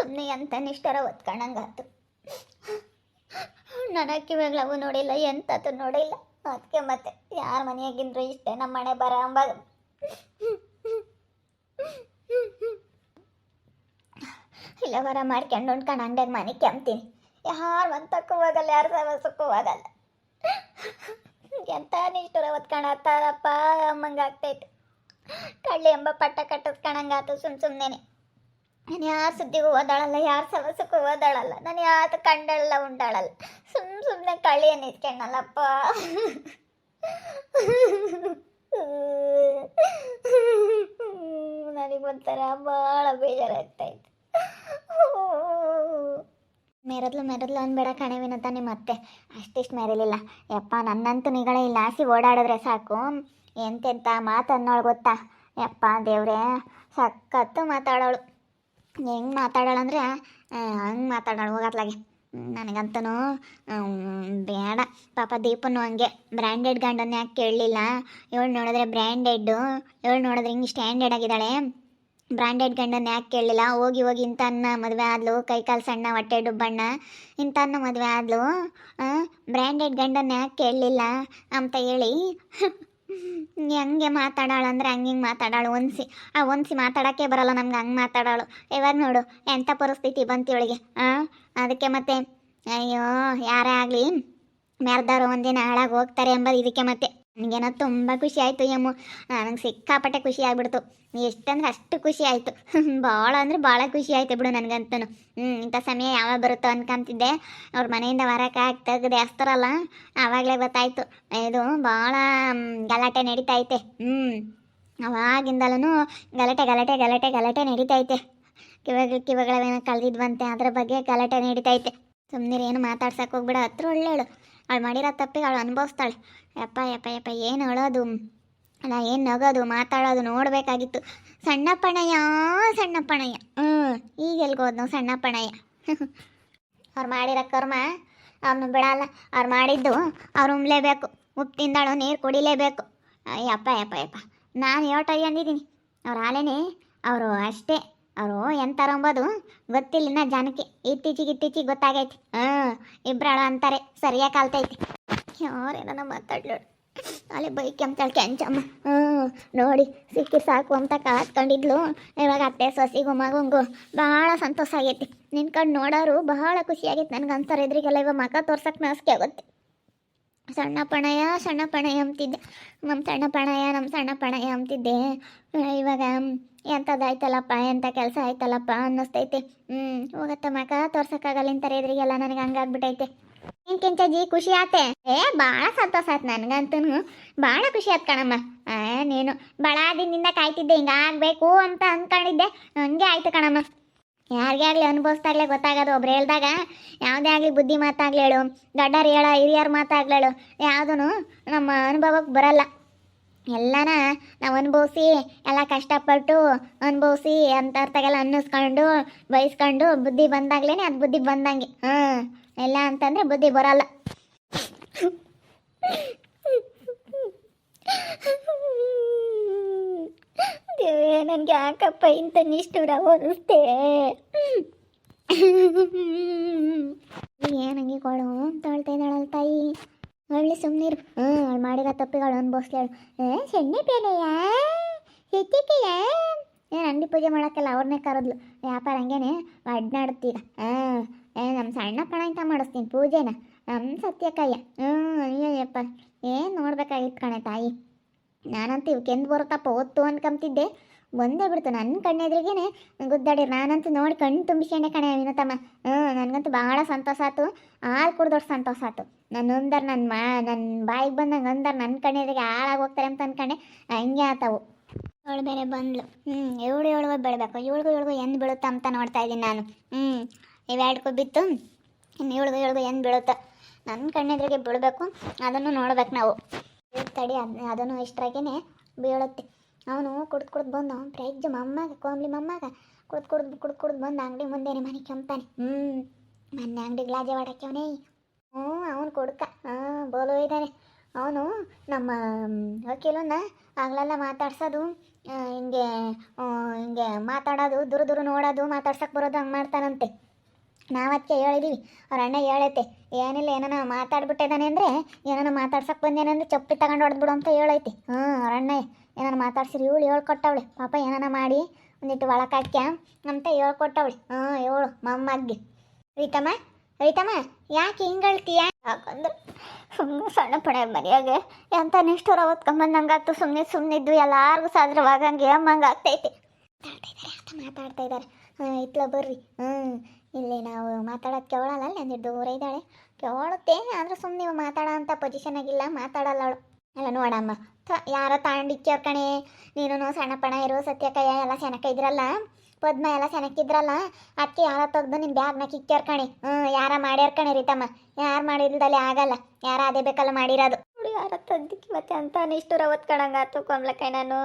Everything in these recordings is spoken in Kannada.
ಸುಮ್ಮನೆ ಅಂತ ನಿಷ್ಠರ ಒತ್ಕೊಂಡಂಗಾತು ನನ್ನ ಕಿವಿಗಳವು ನೋಡಿಲ್ಲ ಎಂತದ್ದು ನೋಡಿಲ್ಲ. ಅದಕ್ಕೆ ಮತ್ತೆ ಯಾರ ಮನೆಯಾಗಿಂದ್ರು ಇಷ್ಟೇ ನಮ್ಮ ಮನೆ ಬರ ಅಂಬಾಗ ಇಲ್ಲ ಬರ ಮಾಡ್ಕೊಂಡು ಉಂಡ್ಕೊಂಡು ಅಂಗಡಿಯಾಗ ಮನೆ ಕೆಮ್ತೀನಿ. ಯಾರು ಅಂತಕ್ಕೂ ಹೋಗಲ್ಲ ಯಾರು ಸಮಸ್ಯಕ್ಕೂ ಹೋಗಲ್ಲ ಎಂತ ನಿಷ್ಠುರ ಒತ್ಕೊಂಡಾಗ್ತಾರಪ್ಪ ಅಮ್ಮಂಗೆ ಆಗ್ತೈತೆ. ಕಳ್ಳಿ ಎಂಬ ಪಟ್ಟ ಕಟ್ಟಿಸ್ಕೊಂಡಂಗಾತು ಸುಮ್ ಸುಮ್ಮನೆ ನಾನು ಯಾರ ಸುದ್ದಿಗೂ ಓದಾಳಲ್ಲ ಯಾರ ಸಮಸ್ಯೆಗೂ ಓದಾಳಲ್ಲ ನಾನು ಯಾರು ಕಂಡಲ್ಲ ಉಂಡಾಳಲ್ಲ. ಸುಮ್ಮ ಸುಮ್ಮನೆ ಕಳಿಯನ್ನು ಇಟ್ಕೊಂಡಲ್ಲಪ್ಪ ನನಗೆ ಒಂಥರ ಭಾಳ ಬೇಜಾರಾಗ್ತೈತೆ ಮೆರದ್ಲು ಮೆರದ್ಲು ಅನ್ಬೇಡ ವಿನತ ನಿಮ್ಮ ಅತ್ತೆ. ಅಷ್ಟಿಷ್ಟು ಮೆರಲಿಲ್ಲ. ಯಪ್ಪ, ನನ್ನಂತೂ ನಿಗಳೇ ಇಲ್ಲ. ಆಸಿ ಓಡಾಡಿದ್ರೆ ಸಾಕು. ಎಂತೆಂಥ ಮಾತು ಅನ್ನೋಳು ಗೊತ್ತಾ? ಯಪ್ಪ, ದೇವ್ರೆ. ಸಖತ್ತು ಮಾತಾಡೋಳು. ಹೆಂಗೆ ಮಾತಾಡೋಳಂದ್ರೆ ಹಂಗೆ ಮಾತಾಡೋಳು ಹೋಗತ್ಲಾಗೆ. ನನಗಂತೂ ಬೇಡ. ಪಾಪ ದೀಪನು ಹಂಗೆ ಬ್ರ್ಯಾಂಡೆಡ್ ಗಂಡನ್ನ ಯಾಕೆ ಕೇಳಲಿಲ್ಲ. ಇವಳು ನೋಡಿದ್ರೆ ಬ್ರ್ಯಾಂಡೆಡ್ಡು ಇವಳು ನೋಡಿದ್ರೆ ಹಿಂಗೆ ಸ್ಟ್ಯಾಂಡರ್ಡ್ ಆಗಿದ್ದಾಳೆ. ಬ್ರ್ಯಾಂಡೆಡ್ ಗಂಡನ ಯಾಕೆ ಕೇಳಲಿಲ್ಲ? ಹೋಗಿ ಹೋಗಿ ಇಂಥನ್ನ ಮದುವೆ ಆದ್ಲು, ಕೈಕಾಲು ಸಣ್ಣ ಹೊಟ್ಟೆ ಡುಬ್ಬಣ್ಣ ಇಂಥನ್ನ ಮದುವೆ ಆದ್ಲು ಬ್ರ್ಯಾಂಡೆಡ್ ಗಂಡನ ಯಾಕೆ ಕೇಳಲಿಲ್ಲ? ಅಂತ ಹೇಳಿ ಹೆಂಗೆ ಮಾತಾಡಾಳು ಅಂದ್ರೆ ಹಂಗೆ ಹಿಂಗೆ ಮಾತಾಡಾಳು. ಒನ್ಸಿ ಆ ಒನ್ಸಿ ಮಾತಾಡೋಕ್ಕೆ ಬರಲ್ಲ ನಮ್ಗೆ, ಹಂಗೆ ಮಾತಾಡೋಳು. ಇವಾಗ ನೋಡು ಎಂಥ ಪರಿಸ್ಥಿತಿ ಬಂತು ಇವಳಿಗೆ ಹಾಂ ಅದಕ್ಕೆ ಮತ್ತೆ, ಅಯ್ಯೋ, ಯಾರೇ ಆಗಲಿ ಮ್ಯಾರ್ದವ್ರು ಒಂದಿನ ಹಾಳಾಗಿ ಹೋಗ್ತಾರೆ ಎಂಬ ಇದಕ್ಕೆ ಮತ್ತೆ. ನನಗೇನೋ ತುಂಬ ಖುಷಿ ಆಯಿತು ಯಮ್ಮು. ನನಗೆ ಸಿಕ್ಕಾಪಟ್ಟೆ ಖುಷಿ ಆಗ್ಬಿಡ್ತು. ಎಷ್ಟಂದ್ರೆ ಅಷ್ಟು ಖುಷಿ ಆಯಿತು. ಭಾಳ ಅಂದರೆ ಭಾಳ ಖುಷಿ ಆಯಿತು ಬಿಡು ನನಗಂತೂ ಹ್ಞೂ ಇಂಥ ಸಮಯ ಯಾವಾಗ ಬರುತ್ತೋ ಅನ್ಕೊಂತಿದ್ದೆ. ಅವ್ರ ಮನೆಯಿಂದ ಹೊರಕ್ಕೆ ಹಾಕಿ ಅಸ್ತರಲ್ಲ ಆವಾಗಲೇ ಗೊತ್ತಾಯ್ತು. ಇದು ಭಾಳ ಗಲಾಟೆ ನಡೀತೈತೆ. ಹ್ಞೂ ಅವಾಗಿಂದಲೂ ಗಲಾಟೆ ಗಲಾಟೆ ಗಲಾಟೆ ಗಲಾಟೆ ನಡೀತೈತೆ. ಕಿವಾಗ, ಕಿವಗಳವೇನೋ ಕಳೆದಿದ್ವಂತೆ, ಅದ್ರ ಬಗ್ಗೆ ಗಲಾಟೆ ನಡೀತೈತೆ. ಸುಮ್ಮನೆ ಏನು ಮಾತಾಡ್ಸಕ್ಕೆ ಹೋಗ್ಬಿಡ. ಹತ್ರ ಒಳ್ಳೆಯಳು ಅವಳು ಮಾಡಿರೋ ತಪ್ಪಿಗೆ ಅವಳು ಅನುಭವಿಸ್ತಾಳೆ. ಯಪ್ಪ ಯಪ್ಪ ಯಪ್ಪ, ಏನು ಅಳೋದು? ಅಲ್ಲ, ಏನು ನಗೋದು? ಮಾತಾಡೋದು ನೋಡಬೇಕಾಗಿತ್ತು. ಸಣ್ಣ ಪಣಯ್ಯ ಸಣ್ಣ ಪಣಯ್ಯ ಹ್ಞೂ ಈಗ ಎಲ್ಗೋದು ನಾವು ಸಣ್ಣ ಅವ್ರು ಮಾಡಿರೋ ಕರ್ಮ ಅವ್ರನ್ನ ಬಿಡಲ್ಲ. ಅವ್ರು ಮಾಡಿದ್ದು ಅವ್ರು ಉಮ್ಲೇಬೇಕು ಉಪ್ಪು ತಿಂದಾಳು ನೀರು ಕುಡಿಲೇಬೇಕು. ಯಪ್ಪ ಯಪ್ಪ ಯಪ್ಪ. ನಾನು ಯೋಟ ಅಂದಿದ್ದೀನಿ. ಅವ್ರು ಆಲೇನೆ ಅವರು ಅಷ್ಟೇ. ಅವರು ಎಂತಾರ ಅಂಬೋದು ಗೊತ್ತಿಲ್ಲ, ಇನ್ನ ಜನಕ್ಕೆ ಇತ್ತೀಚಿಗೆ ಇತ್ತೀಚಿಗೆ ಗೊತ್ತಾಗೈತಿ. ಹಾಂ, ಇಬ್ರಾಳ ಅಂತಾರೆ ಸರಿಯಾಗಿ ಕಲ್ತೈತಿ. ಯಾರೇನ ಮಾತಾಡ್ಲು ಅಲ್ಲಿ ಬೈಕ್ ಅಂತಾಳೆ ಕೆಂಚಮ್ಮ. ಹ್ಞೂ ನೋಡಿ, ಸಿಕ್ಕಿ ಸಾಕು ಅಂತ ಕಾತ್ಕೊಂಡಿದ್ಲು. ಇವಾಗ ಅತ್ತೆ ಸೊಸಿಗೂ ಮಗಂಗೂ ಭಾಳ ಸಂತೋಷ ಆಗೈತಿ. ನಿನ್ಕಂಡು ನೋಡೋರು ಬಹಳ ಖುಷಿ ಆಗೈತಿ ನನಗೆ ಅಂತಾರೆ ಇದ್ರಿಗೆಲ್ಲ ಇವಾಗ ಮಕ ತೋರ್ಸಕ್ಕೆ ನಾಸಿಕೆ ಆಗುತ್ತೆ. ಸಣ್ಣ ಪಣಯ ಸಣ್ಣ ಪಣಯ ಅಂತಿದ್ದೆ. ನಮ್ಮ ಸಣ್ಣ ಪಣಯ ನಮ್ಮ ಸಣ್ಣ ಪಣಯ ಅಂತಿದ್ದೆ. ಇವಾಗ ಎಂಥದ್ದಾಯ್ತಲ್ಲಪ್ಪ ಎಂಥ ಕೆಲಸ ಆಯ್ತಲ್ಲಪ್ಪ ಅನ್ನಿಸ್ತೈತೆ. ಹ್ಞೂ ಹೋಗತ್ತ ಮಕ ತೋರ್ಸೋಕ್ಕಾಗಲ್ಲ ಇಂಥ ಎದುರಿಗೆಲ್ಲ ನನಗೆ ಹಂಗಾಗ್ಬಿಟ್ಟೈತೆ ಜಿ ಖುಷಿ ಆತೆ. ಏ ಭಾಳ ಸಂತೋಷ ಆಯ್ತು ನನಗಂತೂ ಭಾಳ ಖುಷಿ ಆಯ್ತು ಕಣಮ್ಮ. ಆ, ನೀನು ಭಾಳ ದಿನದಿಂದ ಕಾಯ್ತಿದ್ದೆ ಹಿಂಗೆ ಆಗಬೇಕು ಅಂತ ಅಂದ್ಕೊಂಡಿದ್ದೆ ಹಂಗೆ ಆಯ್ತು ಕಣಮ್ಮ. ಯಾರಿಗೇ ಆಗಲಿ ಅನುಭವಿಸ್ದಾಗಲೇ ಗೊತ್ತಾಗೋದು. ಒಬ್ರು ಹೇಳ್ದಾಗ ಯಾವುದೇ ಆಗಲಿ ಬುದ್ಧಿ ಮಾತಾಗ್ಲೇಳು ದೊಡ್ಡರು ಹೇಳೋ ಹಿರಿಯರ ಮಾತಾಗ್ಲೇಳು. ಯಾವುದೂ ನಮ್ಮ ಅನುಭವಕ್ಕೆ ಬರಲ್ಲ. ಎಲ್ಲನ ನಾವು ಅನುಭವಿಸಿ, ಎಲ್ಲ ಕಷ್ಟಪಟ್ಟು ಅನುಭವಿಸಿ ಅಂತರ್ತಾಗೆಲ್ಲ ಅನ್ನಿಸ್ಕೊಂಡು, ಬಯಸ್ಕೊಂಡು ಬುದ್ಧಿ ಬಂದಾಗ್ಲೇ ಅದು ಬುದ್ಧಿ ಬಂದಂಗೆ. ಹಾಂ, ಎಲ್ಲ ಅಂತಂದರೆ ಬುದ್ಧಿ ಬರಲ್ಲ. ನನಗೆ ಯಾಕಪ್ಪ ಇಂಥ ನಿಷ್ಠುರ ಅನಿಸ್ತೆ ಏನಂಗೆ ಕೊಡು ಅಂತ ಹೇಳ್ತಾ ಇದ್ದಾಳಲ್ಲ ತಾಯಿ. ಒಳ್ಳೆ ಸುಮ್ಮನಿರು ಮಾಡಿರೋ ತಪ್ಪಿಗಳು ಅನುಭವಿಸ್ಲಾಳು ಸೆಣ್ಣೆ ಪೇನೆಯ ಹೆಚ್ಚಿಕೆಯ ಏನು ಅಂಗಡಿ ಪೂಜೆ ಮಾಡೋಕ್ಕೆಲ್ಲ ಅವ್ರನ್ನೇ ಕರೆದ್ಲು. ವ್ಯಾಪಾರ ಹಂಗೇನೆ ಒಡ್ನಾಡ್ತೀರ ಹಾಂ ನಮ್ಮ ಸಣ್ಣ ಅಂತ ಮಾಡಿಸ್ತೀನಿ ಪೂಜೆನ. ನಮ್ಮ ಸತ್ಯಕ್ಕಯ್ಯ. ಹ್ಞೂ ಅಯ್ಯಪ್ಪ ಏನು ನೋಡ್ಬೇಕಾಗಿತ್ತು ಕಣೆ ತಾಯಿ? ನಾನಂತೂ ಕೆಂದು ಬರುತ್ತಪ್ಪ, ಓದ್ತು ಅನ್ಕೊಂತಿದ್ದೆ ಬಂದೇ ಬಿಡ್ತು. ನನ್ನ ಕಣ್ಣೆದ್ರಿಗೇನೆ ಗುದ್ದಾಡಿ ನಾನಂತೂ ನೋಡಿ ಕಣ್ಣು ತುಂಬಿಸ್ಕೊಂಡೆ ಕಣೆ ತಮ್ಮ ಹ್ಞೂ, ನನಗಂತೂ ಭಾಳ ಸಂತೋಷ ಆಯ್ತು. ಹಾಲು ಕುಡ್ದೊಟ್ಟು ಸಂತೋಷ ಆಯ್ತು. ನನ್ನ ಒಂದರ್ ನನ್ನ ಮಾ ನನ್ನ ಬಾಯಿಗೆ ಬಂದಂಗೆ ಒಂದರ್ ನನ್ನ ಕಣ್ಣೆದ್ರಿಗೆ ಹಾಳಾಗಿ ಹೋಗ್ತಾರೆ ಅಂತ ಅಂದ್ಕೊಂಡೆ ಹಂಗೆ ಆತವು. ಅವಳು ಬೇರೆ ಬಂದ್ಲು. ಹ್ಞೂ, ಏಳು ಏಳುಗೋ ಬೆಳಬೇಕು. ಇವಳಿಗೂ ಇವಳಿಗೂ ಎಂದು ಬೀಳುತ್ತ ಅಂತ ನೋಡ್ತಾ ಇದ್ದೀನಿ ನಾನು. ಹ್ಞೂ ಇವೆರಡ್ಕೂ ಬಿತ್ತು. ಇನ್ನು ಏಳ್ಗು ಏಳ್ಗು ಎಂದು ಬೀಳುತ್ತೆ. ನನ್ನ ಕಣ್ಣೆದ್ರಿಗೆ ಬೀಳಬೇಕು. ಅದನ್ನು ನೋಡ್ಬೇಕು ನಾವು. ತಡಿ, ಅದ್, ಅದನ್ನು ಇಷ್ಟರಾಗೇನೆ ಬೀಳುತ್ತೆ. ಅವನು ಕುಡ್ದು ಕುಡ್ದು ಬಂದು ಫ್ರೆಜ್ ಮಮ್ಮಗೆ ಕೋಮ್ಲಿ ಮಮ್ಮಗೆ ಕುಡ್ದು ಕುಡ್ದು ಕುಡ್ದು ಕುಡ್ದು ಬಂದು ಅಂಗಡಿ ಮುಂದೆನೆ ಮನೆ ಕೆಂಪ್ತಾನೆ ಹ್ಞೂ ಮೊನ್ನೆ ಅಂಗಡಿ ಗ್ಲಾಜೆ ಹೊಡಕ್ಯವನೇ ಹ್ಞೂ, ಅವನು ಕುಡ್ಕ. ಹಾಂ, ಬೋಲು ಇದ್ದಾನೆ ಅವನು ನಮ್ಮ ವಕೀಲನ್ನ ಆಗ್ಲೆಲ್ಲ ಮಾತಾಡ್ಸೋದು ಹಿಂಗೆ ಹಿಂಗೆ ಮಾತಾಡೋದು, ದುರು ದುರು ನೋಡೋದು ಮಾತಾಡ್ಸಕ್ಕೆ ಬರೋದು ಹಂಗೆ ಮಾಡ್ತಾನಂತೆ. ನಾವು ಹೇಳಿದೀವಿ. ಅವ್ರ ಅಣ್ಣ ಹೇಳೈತೆ, ಏನಿಲ್ಲ, ಏನಾನ ಮಾತಾಡ್ಬಿಟ್ಟಿದ್ದಾನೆ ಅಂದರೆ, ಏನಾನ ಮಾತಾಡ್ಸಕ್ಕೆ ಬಂದೇನಂದ್ರೆ ಚಪ್ಪಿ ತಗೊಂಡು ಹೊಡೆದ್ಬಿಡು ಅಂತ ಹೇಳೈತಿ. ಹ್ಞೂ ಅವ್ರ ಅಣ್ಣ. ಏನಾನ ಮಾತಾಡ್ಸಿರಿ, ಇವಳು ಹೇಳ್ಕೊಟ್ಟವಳೆ. ಪಾಪ ಏನಾರ ಮಾಡಿ, ಒಂದಿಟ್ಟು ಒಳಕಾಕ್ಯ ಅಂತ ಹೇಳ್ಕೊಟ್ಟವಳೆ. ಹಾಂ ಹೇಳು ಮಮ್ಮಗ್ಗಿ. ರೀತಮ್ಮ ರೀತಮ್ಮ ಯಾಕೆ ಹಿಂಗೆ ಹೇಳ್ತೀಯ ಯಾಕಂದ್ರೆ ಸುಮ್ಮನೆ ಸಣ್ಣ ಪಡೆ ಮರ್ಯಾಗೆ ಎಂತ ನಿಷ್ಠುರ ಓದ್ಕೊಂಬಂದಂಗಾಗ್ತು ಸುಮ್ಮನೆ ಸುಮ್ಮನೆ ಇದ್ದು ಎಲ್ಲಾರ್ಗೂ ಸಾದ್ರವಾಗಂಗೆ ಅಮ್ಮಂಗೆ ಆಗ್ತೈತೆ. ಮಾತಾಡ್ತಾ ಇದ್ದಾರೆ ಹಾಂ, ಇತ್ಲ ಬರ್ರಿ. ಹ್ಞೂ ಇಲ್ಲಿ ನಾವು ಮಾತಾಡೋದು ಕೇಳಲ್ಲ ಅಲ್ಲಿ ದೂರ ಇದ್ದಾಳೆ. ಕೇಳುತ್ತೆ ಆದರೂ ಸುಮ್ಮನೆ ಮಾತಾಡೋ ಪೊಸಿಷನ್ ಆಗಿಲ್ಲ, ಮಾತಾಡಲ್ಲ ಅವಳು. ಅಲ್ಲ ನೋಡಮ್ಮ ಥ, ಯಾರ ತಾಂಡಿಕ್ಯವ್ರ ಕಣೆ? ನೀನು ಸಣ್ಣ ಪಣ ಇರೋ ಸತ್ಯಕಯ್ಯ ಎಲ್ಲ ಸೆನಕ ಇದ್ರಲ್ಲ? ಪದ್ಮ ಎಲ್ಲ ಸೆನಕ್ಕಿದ್ರಲ್ಲ ಅದಕ್ಕೆ ಯಾರ ತೆಗ್ದು ನಿನ್ನ ಬ್ಯಾಗ್ನ ಕಿಕ್ಕ್ಯವ್ರ ಕಣೆ? ಹ್ಞೂ ಯಾರ ಮಾಡ್ಯಾರ ಕಣೆ ರೀತಮ್ಮ? ಯಾರು ಮಾಡಿಲ್ದಲ್ಲಿ ಆಗಲ್ಲ. ಯಾರ ಅದೇ ಬೇಕಲ್ಲ ಮಾಡಿರೋದು. ಯಾರ ತಂದಿಕ್ಕಿ ಮತ್ತೆ ಅಂತ ನಿಷ್ಠುರ ಒತ್ಕಣಂಗಾತು ಕೊಮ್ಲಕಾಯಿ ನಾನು.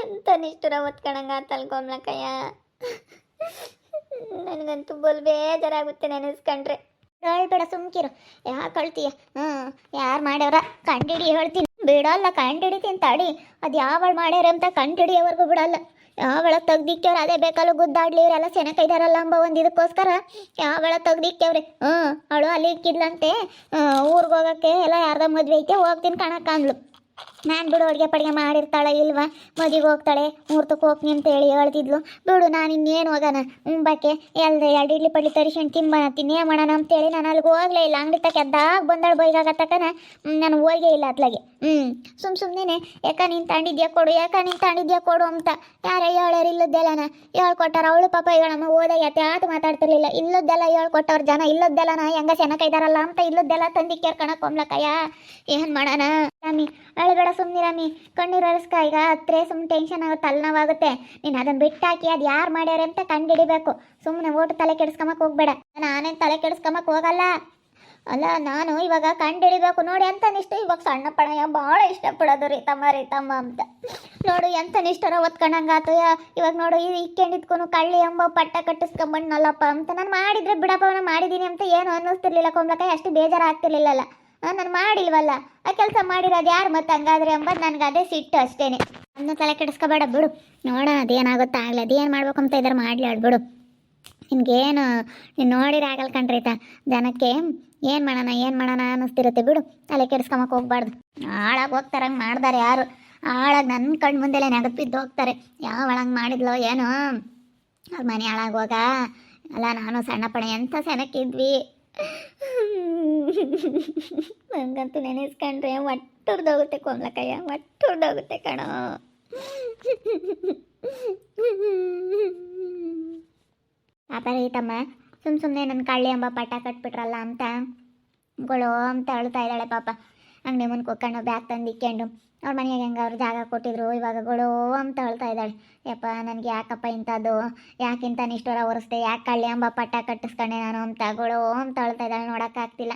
ಎಂತ ನಿಷ್ಠುರ ಒತ್ಕಣಂಗಾತಲ್ ಕೊಮ್ಲಕಾಯ ನನಗಂತೂ ಬಲ್ ಬೇಜಾರಾಗುತ್ತೆ ನೆನೆಸ್ಕೊಂಡ್ರೆ. ಹೇಳ್ಬೇಡ ಸುಮ್ಕಿರು. ಯಾಕೆ ಕಳ್ತೀಯ? ಹ್ಞೂ ಯಾರು ಮಾಡ್ಯವ್ರ? ಕಂಡಿಡಿ ಹೇಳ್ತೀನಿ. ಬಿಡಲ್ಲ, ಕಂಡಿಡಿತೀನಿ ತಡಿ. ಅದು ಯಾವಳು ಮಾಡ್ಯಾರ ಅಂತ ಕಂಡಿಡಿಯೋವರೆಗೂ ಬಿಡಲ್ಲ. ಯಾವಳ ತೆಗ್ದಿಕ್ಕವ್ರು ಅದೇ ಬೇಕಲ್ಲ ಗುದ್ದಾಡ್ಲಿ, ಇವರೆಲ್ಲ ಸೆನಕ ಇದಾರಲ್ಲ ಅಂಬ ಒಂದು ಇದಕ್ಕೋಸ್ಕರ ಯಾವಳ ತೆಗ್ದಿಕ್ಕವ್ರಿ ಹ್ಞೂ ಅವಳು ಅಲ್ಲಿ ಇಕ್ಕಿದ್ಲಂತೆ. ಊರಿಗೆ ಹೋಗೋಕ್ಕೆ ಎಲ್ಲ ಯಾರ್ದ ಮದುವೆ ಐತೆ, ಹೋಗ್ತೀನಿ ಕಣಕ್ಕ ಅಂದ್ಲು. ನಾನು ಬಿಡು ಅಡುಗೆ ಪಡಿಗೆ ಮಾಡಿರ್ತಾಳೆ ಇಲ್ವಾ? ಮದುವೆಗೆ ಹೋಗ್ತಾಳೆ ಮೂರ್ತಕ್ಕೆ ಹೋಗ್ತೀನಿ ಅಂತ ಹೇಳಿ ಹೇಳ್ತಿದ್ಲು. ಬಿಡು, ನಾನು ಇನ್ನೇನು ಹೋಗೋಣ? ಉಂಬಕ್ಕೆ ಎಲ್ಲ ಎರಡು ಇಡ್ಲಿ ಪಡ್ಲಿ ತರಿಸ್ಕೊಂಡು ತಿಂಬನ ತಿನ್ನೇ ಮಾಡೋಣ ಅಂತೇಳಿ ನಾನು ಅಲ್ಲಿಗೆ ಹೋಗಲೇ ಇಲ್ಲ. ಅಂಗಡಿ ತಕ್ಕ ಎದ್ದಾಗ ಬಂದಾಳು ಬೈಗಾಗತ್ತಕನ ನಾನು ಹೋಗೇ ಇಲ್ಲ ಅತ್ಲಾಗೆ ಹ್ಞೂ ಸುಮ್ ಸುಮ್ಮನೆ ಯಾಕ ನೀನು ತಂಡಿದ್ಯಾ ಕೊಡು, ಯಾಕ ನೀನು ತಂಡಿದ್ಯಾ ಕೊಡು ಅಂತ ಯಾರೇ ಹೇಳ್ಯಾರ ಇಲ್ಲದ್ದೆಲ್ಲನ ಹೇಳ್ಕೊಟ್ಟಾರ. ಅವಳು ಪಾಪ ಹೇಳಮ್ಮ ಓದಾಗ ಯಾತ ಮಾತಾಡ್ತಿರ್ಲಿಲ್ಲ. ಇಲ್ಲದ್ದೆಲ್ಲ ಹೇಳ್ಕೊಟ್ಟವ್ರ ಜನ, ಇಲ್ಲದ್ದೆಲ್ಲನ ಹೆಂಗ ಸೆನಕ ಇದಾರಲ್ಲ ಅಂತ ಇಲ್ಲದ್ದೆಲ್ಲ ತಂದಿಕ್ಕ್ಯಾರ ಕಣ ಕೊಮ್ಲಕ್ಕಯ್ಯ ಏನು ಮಾಡೋಣ? ರಾಮಿ ಅಳಬೇಡ ಸುಮ್ಮನಿರಾಮಿ ಕಣ್ಣೀರು ಒರೆಸ್ಕ. ಈಗ ಹತ್ರೆ ಸುಮ್ಮನೆ ಟೆನ್ಷನ್ ಆಗುತ್ತೆ ತಲೆನೋವಾಗುತ್ತೆ. ನೀನು ಅದನ್ನು ಬಿಟ್ಟಾಕಿ ಅದು ಯಾರು ಮಾಡ್ಯಾರ ಅಂತ ಕಂಡುಹಿಡಿಬೇಕು ಸುಮ್ಮನೆ ಓಟು ತಲೆ ಕೆಡಿಸ್ಕೊಂಬಕ್ಕೆ ಹೋಗ್ಬೇಡ. ನಾನೇನು ತಲೆ ಕೆಡಿಸ್ಕೊಂಬಕ್ಕೆ ಹೋಗಲ್ಲ. ಅಲ್ಲ, ನಾನು ಇವಾಗ ಕಂಡುಹಿಡಿಬೇಕು ನೋಡಿ ಅಂತ ನಿಷ್ಠ. ಇವಾಗ ಸಣ್ಣ ಪಣಯ ಭಾಳ ಇಷ್ಟಪಡೋದು ರೀ ತಮ್ಮ ಅಂತ. ನೋಡು, ಎಂತ ನಿಷ್ಠರ ಒತ್ಕೊಂಡಂಗಾತು ಇವಾಗ ನೋಡು ಇದು ಇಕ್ಕೊಂಡಿದ್ಕೊನು ಕಳ್ಳಿ ಎಂಬ ಪಟ್ಟ ಕಟ್ಟಿಸ್ಕೊಂಬಣ್ಣಲ್ಲಪ್ಪ ಅಂತ. ನಾನು ಮಾಡಿದ್ರೆ ಬಿಡಪ್ಪ, ನಾನು ಮಾಡಿದ್ದೀನಿ ಅಂತ ಏನು ಅನ್ನಿಸ್ತಿರ್ಲಿಲ್ಲ. ಕೊಮ್ಲಕಾಯಿ ಅಷ್ಟು ಬೇಜಾರು ಆಗ್ತಿರ್ಲಿಲ್ಲಲ್ಲ ನಾನು ಮಾಡಿಲ್ವಲ್ಲ. ಆ ಕೆಲಸ ಮಾಡಿರೋದು ಯಾರು ಮತ್ತೆ ಹಂಗಾದ್ರೆ ಎಂಬುದು ನನಗೆ ಅದೇ ಸಿಟ್ಟು ಅಷ್ಟೇನೆ. ಅದನ್ನ ತಲೆ ಕೆಡಿಸ್ಕೋಬೇಡ, ಬಿಡು. ನೋಡೋಣ ಅದೇನಾಗುತ್ತಾ ಆಗಲಿ, ಅದೇನು ಮಾಡ್ಬೇಕು ಅಂತ ಇದ್ದಾರೆ ಮಾಡಲಿ ಬಿಡು ನಿನ್ಗೇನು, ನೀನು ನೋಡಿರ ಆಗಲ್ಲ ಕಣ್ರೀತ ಜನಕ್ಕೆ ಏನು ಮಾಡೋಣ ಏನು ಮಾಡೋಣ ಅನ್ನಿಸ್ತಿರುತ್ತೆ, ಬಿಡು. ತಲೆ ಕೆಡಿಸ್ಕೊಂಬಕ್ಕೆ ಹೋಗ್ಬಾರ್ದು. ಹಾಳಾಗಿ ಹೋಗ್ತಾರಂಗೆ ಮಾಡ್ದಾರೆ ಯಾರು. ಹಾಳಾಗಿ ನನ್ನ ಕಣ್ಣು ಮುಂದೆಲೆ ನೆಗದು ಬಿದ್ದು ಹೋಗ್ತಾರೆ. ಯಾವ ಒಳಂಗೆ ಮಾಡಿದ್ಲೋ ಏನೋ. ಅವ್ರ ಮನೆ ಹಾಳಾಗುವಾಗ ಅಲ್ಲ, ನಾನು ಸಣ್ಣ ಪಣೆ ಎಂಥ ಸೆನಕ್ಕಿದ್ವಿ ನಂಗಂತೂ ನೆನೆಸ್ಕೊಂಡ್ರೆ ಒಟ್ಟುರ್ದೋಗುತ್ತೆ ಕೋಮ್ಲಕಯ್ಯ ಒಟ್ಟುರ್ದೋಗುತ್ತೆ ಕಣೋ. ಪಾಪ ಐತಮ್ಮ ಸುಮ್ ಸುಮ್ಮನೆ ನನ್ನ ಕಳ್ಳಿ ಎಂಬ ಪಟ ಕಟ್ಬಿಟ್ರಲ್ಲ ಅಂತ. ಗೊಳೋ ಅಂತ ಅಳ್ತಾ ಇದ್ದಾಳೆ ಪಾಪ. ಹಂಗೆ ಮುಂದೆ ಕೂತ್ಕೊಂಡು ಬ್ಯಾಗ್ ತಂದು ಇಕ್ಕೊಂಡು ಅವ್ರ ಮನೆಯಾಗ ಹೆಂಗೆ ಅವ್ರು ಜಾಗ ಕೊಟ್ಟಿದ್ರು, ಇವಾಗ ಗೊಳೋ ಅಂತ ಅಳ್ತಾ ಇದ್ದಾಳೆ. ಯಪ್ಪ, ನನಗೆ ಯಾಕಪ್ಪ ಇಂಥದ್ದು? ಯಾಕಿಂತ ನಿಷ್ಠುರ ಒರೆಸ್ದೆ? ಯಾಕೆ ಕಳ್ಳಿ ಎಂಬ ಪಟ್ಟ ಕಟ್ಟಿಸ್ಕೊಂಡೆ ನಾನು ಅಂತ ಗೊಳೋ ಅಂತ ಅಳ್ತಾ ಇದ್ದಾಳೆ ನೋಡೋಕ್ಕಾಗ್ತಿಲ್ಲ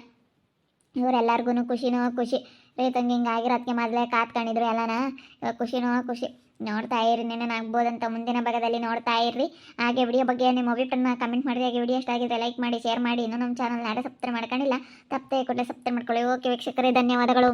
ಇವರೆಲ್ಲರಿಗೂ ಖುಷಿನೋ ಖುಷಿ. ರೈತಂಗೆ ಹಿಂಗೆ ಆಗಿರೋದಕ್ಕೆ ಮೊದಲೇ ಕಾತ್ಕೊಂಡಿದ್ರು ಎಲ್ಲನ? ಇವಾಗ ಖುಷಿನೋ ಖುಷಿ. ನೋಡ್ತಾ ಇರಿ ನೆನೆ ಆಗ್ಬೋದಂತ ಮುಂದಿನ ಭಾಗದಲ್ಲಿ ನೋಡ್ತಾ ಇರ್ರಿ. ಹಾಗೆ ವಿಡಿಯೋ ಬಗ್ಗೆ ನಿಮ್ಮ ಅಭಿಪ್ರಾಯನ ಕಮೆಂಟ್ ಮಾಡಿ ಹಾಗೆ ವಿಡಿಯೋ ಇಷ್ಟ ಆಗಿದ್ರೆ ಲೈಕ್ ಮಾಡಿ ಶೇರ್ ಮಾಡಿ. ಇನ್ನೂ ನಮ್ಮ ಚಾನಲ್ ನಾಡ ಸಬ್ಸ್ಕ್ರೈಬ್ ಮಾಡ್ಕೊಂಡಿಲ್ಲ, ತಪ್ಪದೆ ಕೂಡಲೇ ಸಬ್ಸ್ಕ್ರೈಬ್ ಮಾಡ್ಕೊಳ್ಳಿ. ಓಕೆ ವೀಕ್ಷಕರೇ, ಧನ್ಯವಾದಗಳು.